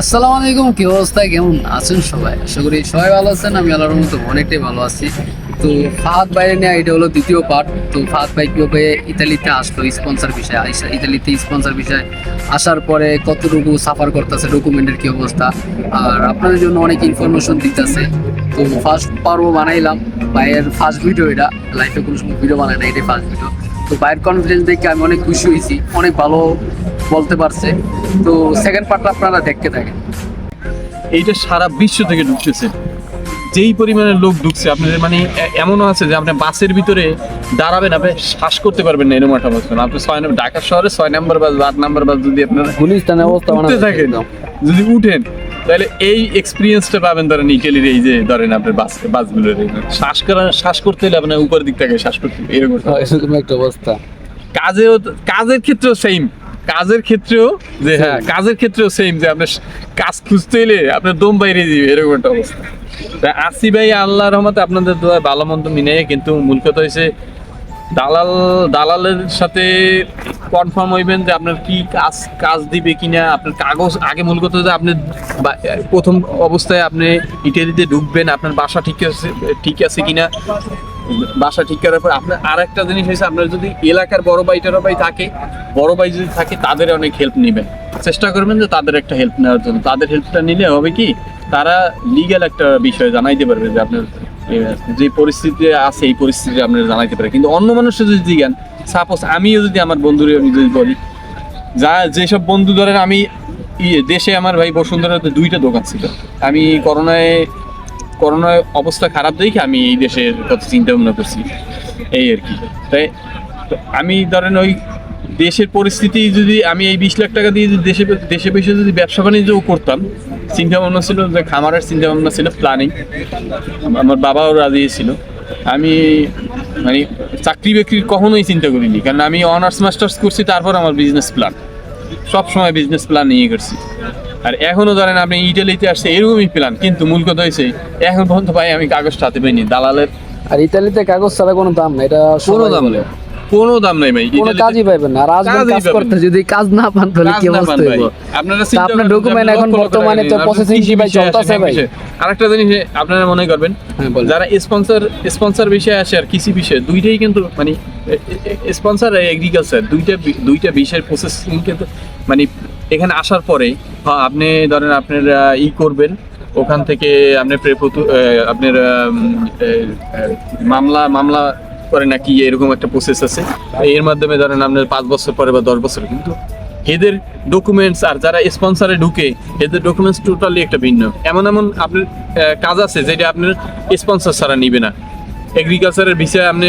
আসসালামু আলাইকুম, কি অবস্থা? কেমন আছেন সবাই? আশা করি সবাই ভালো আছেন, আমি আল্লাহর মতো অনেকটাই ভালো আছি। তো ফাহাদ বাইরে নেওয়া এটা হলো দ্বিতীয় পার্ট তো ফাহাদ ভাই কীভাবে ইতালিতে আসলো স্পন্সর বিষয়ে? ইতালিতে স্পন্সর বিষয়ে আসার পরে কতটুকু সাফার করতেছে ডকুমেন্টের কি অবস্থা? আর আপনাদের জন্য অনেক ইনফরমেশন দিতেছে। তো ফার্স্ট পর্ব বানাইলাম। ভাইয়ের ফার্স্ট ভিডিও এটা। লাইফে কোনো সময় ভিডিও বানাই না এটাই ফার্স্ট ভিডিও তো ভাইয়ের কনফিডেন্স দেখে আমি অনেক খুশি হয়েছি অনেক ভালো বলতে পারছে। তো সেকেন্ড পার্টটা আপনারা দেখতে থাকেন। এইটা সারা বিশ্ব থেকে ঢুকতেছে। যেই পরিমাণে লোক ঢুকছে আপনাদের মানে এমনও আছে যে আপনি বাসের ভিতরে দাঁড়াবেন আপনি শ্বাস করতে পারবেন না এরকম একটা অবস্থা। আপনি ছয় নম্বর ঢাকা শহরে ছয় নম্বর বাস বা আট নম্বর বাস যদি আপনার গুলিস্তানের অবস্থা থাকেন যদি উঠেন তাহলে এই এক্সপিরিয়েন্সটা পাবেন ধরেন ইটালির এই যে ধরেন আপনার বাস বাসগুলোর শ্বাস করা শ্বাস করতে হলে আপনার উপর দিক থেকে শ্বাস করতে এরকম। একটা এরকম একটা অবস্থা। কাজেও কাজের ক্ষেত্রেও সেম কাজের ক্ষেত্রেও যে হ্যাঁ কাজের ক্ষেত্রেও সেম যে আপনার কাজ খুঁজতে এলে আপনার দম বাইরে দিবে এরকম একটা অবস্থা। তা আসি ভাই আল্লাহ রহমতে আপনাদের দোয়া ভালো মন্দ মিনে কিন্তু মূল কথা হয়েছে দালাল, দালালের সাথে কনফার্ম হইবেন যে আপনার কি কাজ কাজ দিবে কিনা। আপনার কাগজ, আগে মূল কথা যে আপনি প্রথম অবস্থায় আপনি ইটালিতে ঢুকবেন, আপনার বাসা ঠিক আছে ঠিক আছে কিনা। বাসা ঠিক করার পর আপনার আর একটা জিনিস হয়েছে আপনার যদি এলাকার বড় ভাই টেরো ভাই থাকে, বড় ভাই যদি থাকে, তাদের অনেক হেল্প নেবেন। চেষ্টা করবেন যে তাদের একটা হেল্প নেওয়ার জন্য। তাদের হেল্পটা নিলে হবে কি, তারা লিগ্যাল একটা বিষয় জানাইতে পারবে যে আপনার যে পরিস্থিতি আছে, এই পরিস্থিতি আপনার জানাইতে পারে। কিন্তু অন্য মানুষের যদি জিজ্ঞান সাপোজ আমিও যদি আমার বন্ধুরে আমি যদি বলি, যা, যেসব বন্ধু ধরেন আমি ইয়ে দেশে আমার ভাই বসুন্ধরাতে দুইটা দোকান ছিল। আমি করোনায় করোনায় অবস্থা খারাপ দেখে আমি এই দেশের কথা চিন্তা ভাবনা করছি। এই আর কি। তাই আমি ধরেন ওই দেশের পরিস্থিতি যদি আমি এই বিশ লাখ টাকা দিয়ে যদি দেশে দেশে বসে যদি ব্যবসা বাণিজ্যও করতাম চিন্তা ভাবনা ছিল যে খামারের চিন্তা ভাবনা ছিল প্ল্যানিং আমার বাবাও রাজি ছিল। আমি মানে চাকরি বাকরির কখনোই চিন্তা করিনি কারণ আমি অনার্স মাস্টার্স করছি তারপর আমার বিজনেস প্ল্যান সব সময় বিজনেস প্ল্যান নিয়ে করছি। আর এখনও ধরেন আপনি ইটালিতে আসছে এরকমই প্ল্যান কিন্তু মূল কথা হয়েছে এখন পর্যন্ত ভাই আমি কাগজটা হাতে পাইনি দালালের আর ইতালিতে কাগজ ছাড়া কোনো দাম না এটা কোনো দাম। নেই। কোনো দাম নাই ভাই কোনো কাজই না। কাজ করতে যদি কাজ না পান তাহলে কি অবস্থা হইব? আপনারা আপনি এখন বর্তমানে তো ভাই চলতেছে ভাই। আরেকটা জিনিস আপনারা মনে করবেন হ্যাঁ, যারা স্পন্সর স্পন্সর বিষয়ে আসে আর কৃষি বিষয়ে দুইটাই কিন্তু মানে স্পন্সর আর এগ্রিকালচার দুইটা দুইটা বিষয়ের প্রসেসিং কিন্তু মানে এখানে আসার পরে আপনি ধরেন আপনার ই করবেন ওখান থেকে আহ, আপনার মামলা মামলা করে নাকি এরকম একটা প্রসেস আছে। এর মাধ্যমে ধরেন আপনার পাঁচ বছর পরে বা দশ বছর, কিন্তু এদের ডকুমেন্টস আর যারা স্পন্সরে ঢুকে, এদের ডকুমেন্টস টোটালি একটা ভিন্ন। এমন এমন আপনার কাজ আছে যেটা আপনার স্পন্সর ছাড়া নিবে না। এগ্রিকালচারের বিষয়ে আপনি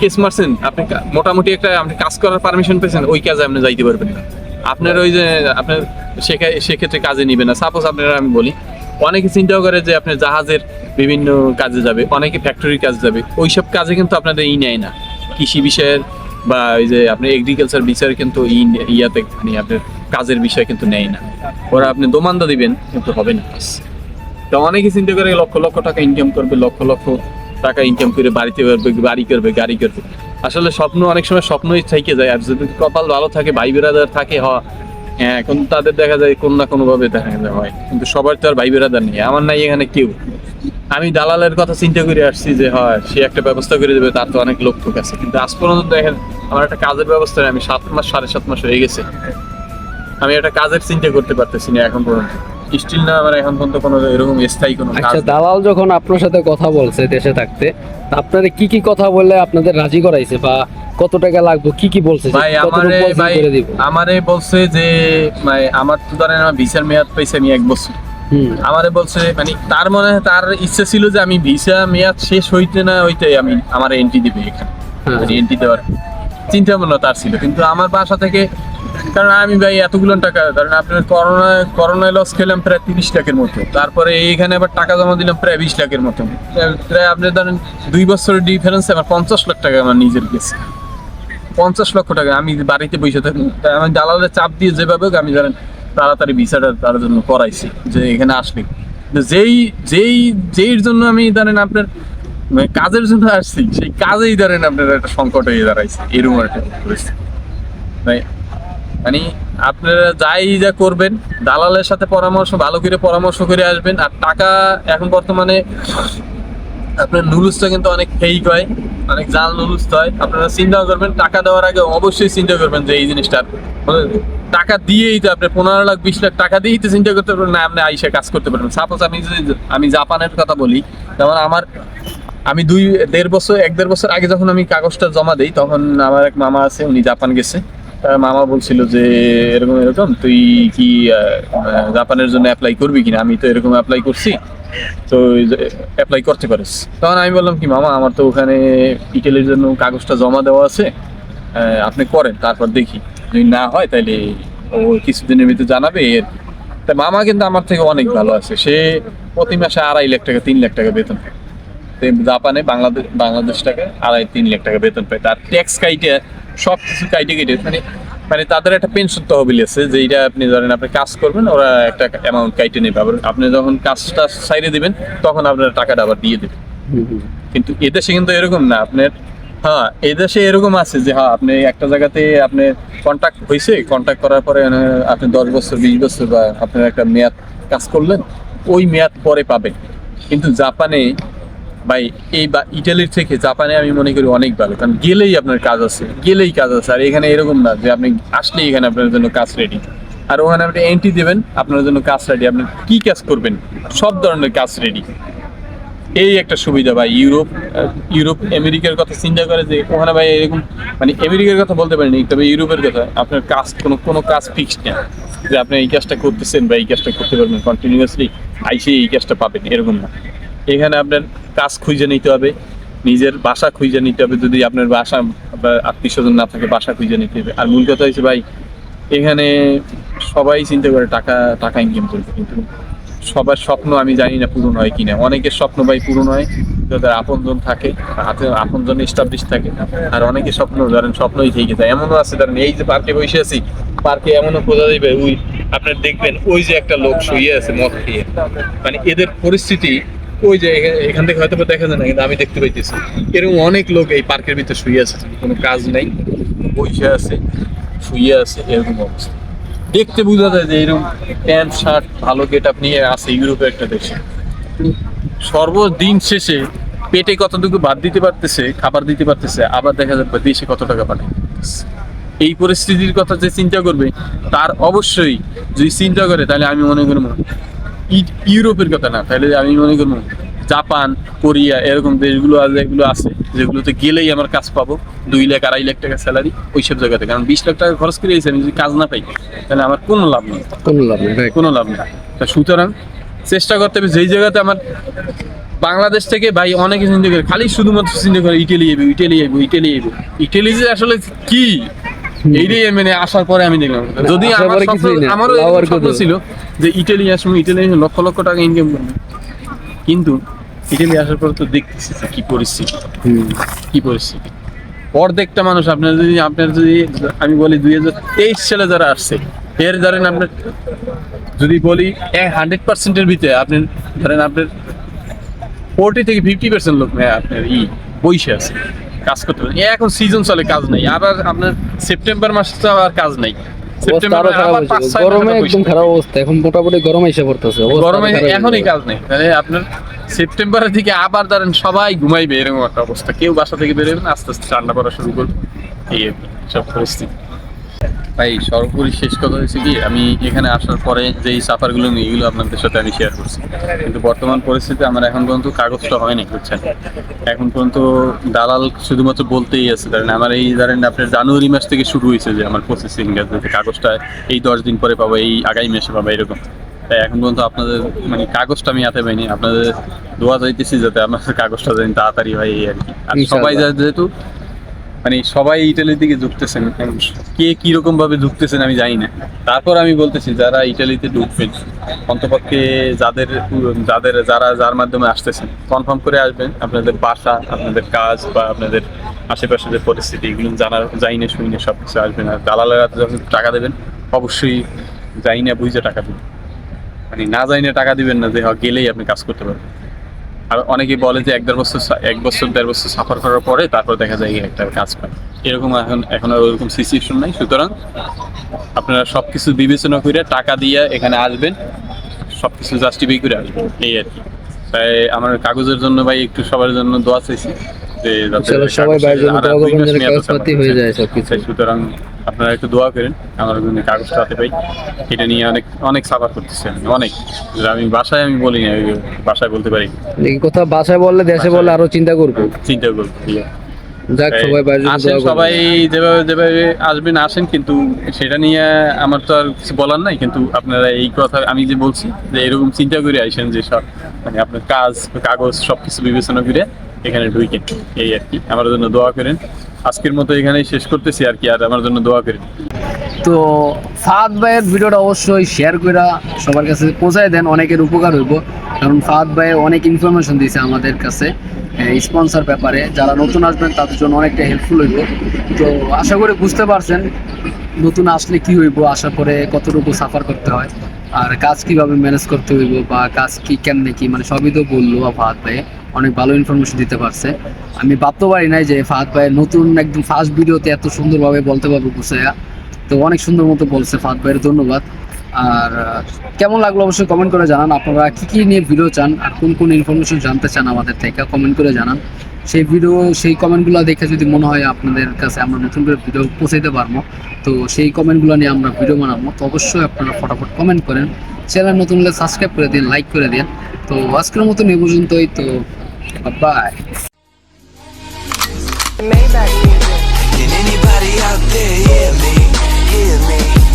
কেস মারছেন, আপনি মোটামুটি একটা আপনি কাজ করার পারমিশন পেয়েছেন, ওই কাজে আপনি যাইতে পারবেন না। আপনার ওই যে, আপনার সেক্ষেত্রে কাজে নিবে না। সাপোজ আপনারা, আমি বলি অনেকে চিন্তাও করে যে আপনি জাহাজের বিভিন্ন কাজে যাবে, অনেকে ফ্যাক্টরির কাজে যাবে। ওইসব কাজে কিন্তু আপনাদের ই নেয় না। কৃষি বিষয়ের বা ওই যে আপনার এগ্রিকালচার বিষয়ের কিন্তু ই ইয়াতে মানে আপনার কাজের বিষয় কিন্তু নেয় না। ওরা আপনি দোমান্দা দিবেন, কিন্তু হবে না। কাজ তো অনেকে চিন্তা করে লক্ষ লক্ষ টাকা ইনকাম করবে, লক্ষ লক্ষ টাকা ইনকাম করে বাড়িতে করবে, বাড়ি করবে, গাড়ি করবে। আসলে স্বপ্ন অনেক সময় স্বপ্নই থেকে যায়। আর যদি কপাল ভালো থাকে ভাই বেরাদার থাকে, হ হ্যাঁ এখন তাদের দেখা যায় কোন না কোনো ভাবে দেখা যায় হয়। কিন্তু সবার তো আর ভাই বেড়াদার নেই, আমার নাই এখানে কেউ। আমি দালালের কথা চিন্তা করে আসছি যে, হয়, সে একটা ব্যবস্থা করে দেবে, তার তো অনেক লোক ঠোক আছে। কিন্তু আজ পর্যন্ত দেখেন, আমার একটা কাজের ব্যবস্থা। আমি সাত মাস, সাড়ে সাত মাস হয়ে গেছে। আমি একটা কাজের চিন্তা করতে পারতেছি না এখন পর্যন্ত। স্টিল না আমার এখন পর্যন্ত কোনো এরকম স্থায়ী কোনো আচ্ছা দালাল যখন আপনার সাথে কথা বলছে দেশে থাকতে আপনারা কি কি কথা বললে আপনাদের রাজি করাইছে বা কত টাকা লাগবে কি কি বলছে ভাই আমারে ভাই আমারে বলছে যে ভাই আমার তো ধরেন আমার ভিসার মেয়াদ পাইছে আমি এক বছর। হুম। আমারে বলছে মানে তার মনে হয় তার ইচ্ছে ছিল যে আমি ভিসা মেয়াদ শেষ হইতে না হইতে আমি আমার এন্ট্রি দিবে এখানে। হ্যাঁ। মানে এন্ট্রি দেওয়ার। চিন্তা ভাবনা তার ছিল। কিন্তু আমার বাসা থেকে, কারণ আমি ভাই এতগুলো টাকা ধরেন আপনার করোনা, করোনায় লস খেলাম প্রায় তিরিশ লাখের মতো। তারপরে এইখানে আবার টাকা জমা দিলাম প্রায় বিশ লাখের মতো। প্রায় আপনি ধরেন দুই বছরের ডিফারেন্স আমার পঞ্চাশ লাখ টাকা আমার নিজের গেছে। পঞ্চাশ লক্ষ টাকা, আমি বাড়িতে বসে থাকি তাই আমি দালালের চাপ দিয়ে যেভাবে হোক আমি ধরেন তাড়াতাড়ি ভিসাটা তার জন্য করাইছি, যে এখানে আসলে। যেই যেই যেই জন্য আমি ধরেন আপনার কাজের জন্য আসছি, সেই কাজেই ধরেন আপনার একটা সংকট হয়ে দাঁড়াইছে এরকম একটা মানে আপনারা যাই যা করবেন, দালালের সাথে পরামর্শ, ভালো করে পরামর্শ করে আসবেন, আর টাকা এখন বর্তমানে আপনার নুলুসটা কিন্তু অনেক ফেক হয়, অনেক জাল নুলুস হয়। আপনারা চিন্তা করবেন, টাকা দেওয়ার আগে অবশ্যই চিন্তা করবেন যে এই জিনিসটা মানে টাকা দিয়েই তো আপনি পনেরো লাখ, বিশ লাখ টাকা দিয়েই তো চিন্তা করতে পারবেন, না, আপনি আইসে কাজ করতে পারবেন। সাপোজ আমি যদি, আমি জাপানের কথা বলি যেমন আমার আমি দুই, দেড় বছর, এক দেড় বছর আগে যখন আমি কাগজটা জমা দিই, তখন আমার এক মামা আছে, উনি জাপান গেছে। মামা বলছিল যে, এরকম এরকম, তুই কি জাপানের জন্য অ্যাপ্লাই করবি কিনা? আমি তো এরকম অ্যাপ্লাই করছি, তো অ্যাপ্লাই করতে পারিস। তখন আমি বললাম, কি মামা, আমার তো ওখানে ইটালির জন্য কাগজটা জমা দেওয়া আছে আপনি করেন, তারপর দেখি। যদি না হয় তাহলে ও কিছুদিনের ভিতরে জানাবে, এর তা মামা কিন্তু আমার থেকে অনেক ভালো আছে। সে প্রতি মাসে আড়াই লাখ টাকা, তিন লাখ টাকা বেতন। পায় জাপানে বাংলাদেশ বাংলাদেশ টাকা আড়াই তিন লাখ টাকা বেতন পায়। তার ট্যাক্স কাইটে সব কিছু কাইটে কেটে মানে মানে তাদের একটা পেনশন তহবিল আছে যে এইটা আপনি ধরেন আপনি কাজ করবেন ওরা একটা অ্যামাউন্ট কাইটে নেবে। আবার আপনি যখন কাজটা সাইডে দিবেন তখন আপনার টাকাটা আবার দিয়ে দেবে কিন্তু এদেশে কিন্তু এরকম না আপনার হ্যাঁ এদেশে এরকম আছে যে হ্যাঁ আপনি একটা জায়গাতে আপনি কন্ট্যাক্ট হয়েছে কন্ট্যাক্ট করার পরে আপনি দশ বছর বিশ বছর বা আপনার একটা মেয়াদ কাজ করলেন ওই মেয়াদ পরে পাবেন। কিন্তু জাপানে ভাই, এই বা ইটালির থেকে জাপানে আমি মনে করি অনেক ভালো, কারণ গেলেই আপনার কাজ আছে, গেলেই কাজ আছে, আর এখানে এরকম না যে আপনি আসলেই এখানে আপনার জন্য কাজ রেডি আর ওখানে আপনি এন্ট্রি দেবেন, আপনার জন্য কাজ রেডি আপনি কি কাজ করবেন, সব ধরনের কাজ রেডি এই একটা সুবিধা ভাই, ইউরোপ ইউরোপ, আমেরিকার কথা চিন্তা করে যে, ওখানে ভাই এরকম মানে আমেরিকার কথা বলতে পারিনি তবে ইউরোপের কথা, আপনার কাজ, কোনো কোনো কাজ ফিক্সড না। যে আপনি এই কাজটা করতেছেন বা এই কাজটা করতে পারবেন কন্টিনিউয়াসলি আইসে এই কাজটা পাবেন, এরকম না। এখানে আপনার কাজ খুঁজে নিতে হবে, নিজের বাসা খুঁজে নিতে হবে, যদি আপনার বাসা আত্মীয় স্বজন না থাকে, বাসা খুঁজে নিতে হবে। আর মূল কথা হচ্ছে ভাই, এখানে সবাই চিন্তা করে টাকা টাকা ইনকাম করবে, কিন্তু সবার স্বপ্ন আমি জানি না পূরণ হয় কিনা। অনেকের স্বপ্ন ভাই পূরণ হয় যাদের আপনজন থাকে, হাতে আপনজন এস্টাবলিশ থাকে, আর অনেকের স্বপ্ন ধরেন স্বপ্নই থেকে যায়। এমনও আছে, ধরেন এই যে পার্কে বসে আছি, পার্কে এমনও বোঝা যাবে ওই আপনার দেখবেন, ওই যে একটা লোক শুয়ে আছে মদ খেয়ে। মানে এদের পরিস্থিতি ওই যে এখান থেকে হয়তো দেখা যায় না, কিন্তু আমি দেখতে পাইতেছি। এরকম অনেক লোক এই পার্কের ভিতরে শুয়ে আছে কোনো কাজ নেই বসে আছে শুয়ে আছে, এরকম অবস্থা। দেখতে বোঝা যায় যে এরকম প্যান্ট, শার্ট ভালো গেট আপ নিয়ে আছে ইউরোপের একটা দেশে। সর্বদিন শেষে পেটে কতটুকু ভাত দিতে পারতেছে, খাবার দিতে পারতেছে, আবার দেখা যাবে দেশে কত টাকা পাঠায়। এই পরিস্থিতির কথা যে চিন্তা করবে, তার অবশ্যই যদি চিন্তা করে, তাহলে আমি মনে করব ই- ইউরোপের কথা না তাহলে আমি মনে করব জাপান কোরিয়া এরকম দেশগুলো আছে যেগুলো আছে যেগুলোতে গেলেই আমার কাজ পাবো। দুই লাখ আড়াই লাখ টাকা স্যালারি ওইসব জায়গাতে। কারণ বিশ লাখ টাকা খরচ করে আমি যদি কাজ না পাই তাহলে আমার কোনো লাভ নেই। কোনো লাভ নেই কোনো লাভ নেই। তা সুতরাং চেষ্টা করতে হবে যেই জায়গাতে আমার বাংলাদেশ থেকে ভাই অনেকে চিন্তা করে খালি শুধুমাত্র চিন্তা করে ইটালি যাবে ইটালি যাবে ইটালি যাবে ইটালি যে আসলে কি? এইটাই মানে আসার পরে আমি দেখলাম। যদি আমার আমারও স্বপ্ন ছিল যে ইটালি আসব ইটালি লক্ষ লক্ষ টাকা ইনকাম করব। কিন্তু ইটালি আসার পর তো দেখতেছি কি পরিস্থিতি। কি পরিস্থিতি। অর্ধেকটা মানুষ আপনার যদি আপনার যদি আমি বলি দুই হাজার তেইশ সালে যারা আসছে এর ধরেন আপনার যদি বলি হান্ড্রেড পার্সেন্টের ভিতরে আপনি ধরেন আপনার ফোর্টি থেকে ফিফটি পার্সেন্ট লোক আপনার ই বইসে আছে। কাজ করতে পারেন এখন সিজন চলে কাজ নাই। আবার আপনার সেপ্টেম্বর কাজ নাই। খারাপ আবার গরমে একদম খারাপ অবস্থা। এখন মোটামুটি গরম এসে পড়তেছে। গরমে এখনই কাজ নেই। মানে আপনার সেপ্টেম্বরের দিকে আবার ধরেন সবাই ঘুমাইবে এরকম একটা অবস্থা। কেউ বাসা থেকে বেরোবে না আস্তে আস্তে ঠান্ডা পড়া শুরু করবে। এই সব পরিস্থিতি। ভাই সর্বোপরি শেষ কথা হয়েছে কি আমি এখানে আসার পরে যে সাফারগুলো নিয়ে এগুলো আপনাদের সাথে আমি শেয়ার করছি। কিন্তু বর্তমান পরিস্থিতি আমার এখন পর্যন্ত কাগজটা হয়নি বুঝছেন? এখন পর্যন্ত দালাল শুধুমাত্র বলতেই আছে ধরেন আমার এই ধরেন আপনার জানুয়ারি মাস থেকে শুরু হয়েছে যে আমার প্রসেসিং কাগজটা এই দশ দিন পরে পাবো এই আগামী মাসে পাবো এরকম। তাই এখন পর্যন্ত আপনাদের মানে কাগজটা আমি হাতে পাইনি আপনাদের দোয়া চাইতেছি যাতে আপনাদের কাগজটা যেন তাড়াতাড়ি হয় এই আর কি। আর সবাই যেহেতু মানে সবাই ইটালির দিকে ঢুকতেছেন কে কীরকম ভাবে ঢুকতেছেন আমি জানি না। তারপর আমি বলতেছি যারা ইটালিতে ঢুকবেন অন্তপক্ষে যাদের যাদের যারা যার মাধ্যমে আসতেছেন কনফার্ম করে আসবেন। আপনাদের বাসা আপনাদের কাজ বা আপনাদের আশেপাশে যে পরিস্থিতি এগুলো জানার যাই না শুনি না সব কিছু আসবেন। আর দালালেরা যখন টাকা দেবেন অবশ্যই যাই না বুঝে টাকা দেবেন। মানে না যাই না টাকা দিবেন না যে হ, গেলেই আপনি কাজ করতে পারবেন। আর অনেকেই বলে যে এক দেড় বছর এক বছর দেড় বছর সাফার করার পরে তারপর দেখা যায় একটা কাজ পায়। এরকম এখন এখন আর ওরকম সিচুয়েশন নাই। সুতরাং আপনারা সব কিছু বিবেচনা করে টাকা দিয়ে এখানে আসবেন সব কিছু জাস্টিফাই করে আসবেন এই আর কি। তাই আমার কাগজের জন্য ভাই একটু সবার জন্য দোয়া চাইছি যে সবাই কাগজ- জন্য দোয়া করবেন যেন কাগজপাতি হয়ে যায় সবকিছু। সুতরাং আপনারা একটু দোয়া করেন আমার জন্য কাগজটা হাতে পাই। এটা নিয়ে অনেক অনেক সাফার করতেছি আমি অনেক। আমি বাসায় আমি বলি না বাসায় বলতে পারি। কোথাও বাসায় বললে দেশে বললে আরও চিন্তা করব। চিন্তা করব যাক সবাই আসেন সবাই যেভাবে যেভাবে আসবেন আসেন কিন্তু সেটা নিয়ে আমার তো আর কিছু বলার নাই কিন্তু আপনারা এই কথা আমি যে বলছি যে এরকম চিন্তা করে আসেন যে সব মানে আপনার কাজ কাগজ সব কিছু বিবেচনা করে এখানে ঢুকেন এই আর কি। আমার জন্য দোয়া করেন। আজকের মতো এখানেই শেষ করতেছি আর কি, আর আমার জন্য দোয়া করেন তো ফাহাদ ভাইয়ের ভিডিওটা অবশ্যই শেয়ার করে সবার কাছে পৌঁছায় দেন, অনেকের উপকার হইব। কারণ ফাহাদ ভাই অনেক ইনফরমেশন দিয়েছে আমাদের কাছে স্পন্সর ব্যাপারে। যারা নতুন আসবেন, তাদের জন্য অনেকটা হেল্পফুল হইব। তো আশা করি বুঝতে পারছেন নতুন আসলে কি হইব আসার পরে কতটুকু সাফার করতে হয়, আর কাজ কীভাবে ম্যানেজ করতে হইব, বা কাজ কি, কেমনে কি মানে সবই তো বলল ফাহাদ ভাই। অনেক ভালো ইনফরমেশন দিতে পারছে। আমি ভাবতে পারি নাই যে ফাহাদ ভাই নতুন একদম ফার্স্ট ভিডিওতে এত সুন্দরভাবে বলতে পারব গুছাইয়া তো অনেক সুন্দর মতো বলছে ফাহাদ ভাইয়ের, ধন্যবাদ। আর, কেমন লাগল অবশ্যই কমেন্ট করে জানান। আপনারা কী কী নিয়ে ভিডিও চান আর কোন কোন ইনফরমেশন জানতে চান আমাদের থেকে কমেন্ট করে জানান। সেই ভিডিও সেই কমেন্টগুলো দেখে যদি মনে হয় আপনাদের কাছে আমরা নতুন করে ভিডিও পৌঁছাইতে পারব, তো সেই কমেন্টগুলো নিয়ে আমরা ভিডিও বানাবো। তো অবশ্যই আপনারা ফটাফট কমেন্ট করেন। চ্যানেল নতুন হলে সাবস্ক্রাইব করে দিন লাইক করে দিন। তো আজকের মতন এ পর্যন্তই। তো bye Maybach music. Can anybody out there hear me? Hear me?